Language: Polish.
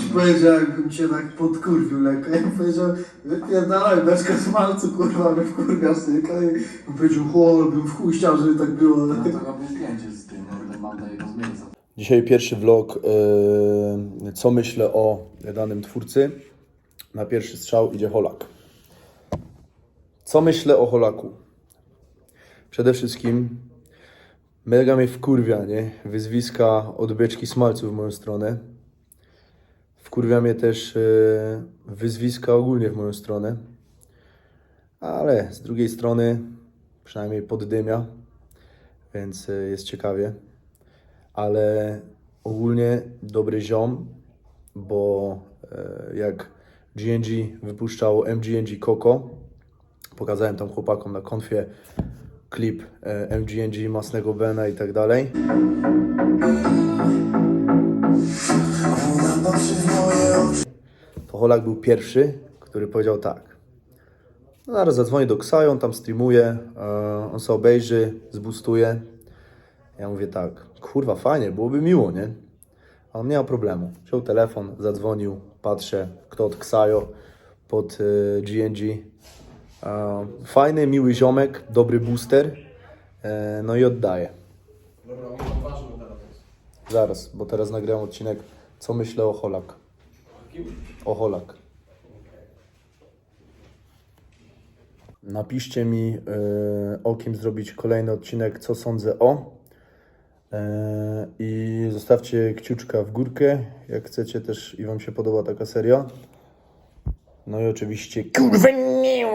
Ci powiedział, jakbym cię tak podkurwił lekko. Ja powiedział, wypierdalaj beczkę smalcu, kurwa, mnie wkurwiasz tylko. I on powiedział, chłop, bym w chuj chciał, żeby tak było. No to robił zdjęcie z tym, no jego. Dzisiaj pierwszy vlog, yy, co myślę o danym twórcy. Na pierwszy strzał idzie Holak. Co myślę o Holaku? Przede wszystkim mega mnie wkurwia, nie? Wyzwiska od beczki smalców w moją stronę. Wkurwia mnie też yy, wyzwiska ogólnie w moją stronę. Ale z drugiej strony przynajmniej poddymia, więc yy, jest ciekawie ale ogólnie dobry ziom, bo e, jak GNG wypuszczał MGNG Coco, pokazałem tam chłopakom na konfie klip e, MGNG, Masnego Bena i tak dalej. To Holak był pierwszy, który powiedział tak. No zaraz zadzwonię do Ksajo, on tam streamuje, e, on sobie obejrzy, zbustuje. Ja mówię tak, kurwa fajnie, byłoby miło, nie? A on nie ma problemu. Wziął telefon, zadzwonił, patrzę, kto od Ksajo pod GNG. E, fajny, miły ziomek, dobry booster. E, no i oddaję. Dobra, on teraz. Zaraz, bo teraz nagrałem odcinek, co myślę o Holak. Kim? O Holak. Napiszcie mi, y, o kim zrobić kolejny odcinek, co sądzę o. E, I zostawcie kciuczka w górkę, jak chcecie też i Wam się podoba taka seria. No i oczywiście kurwa nie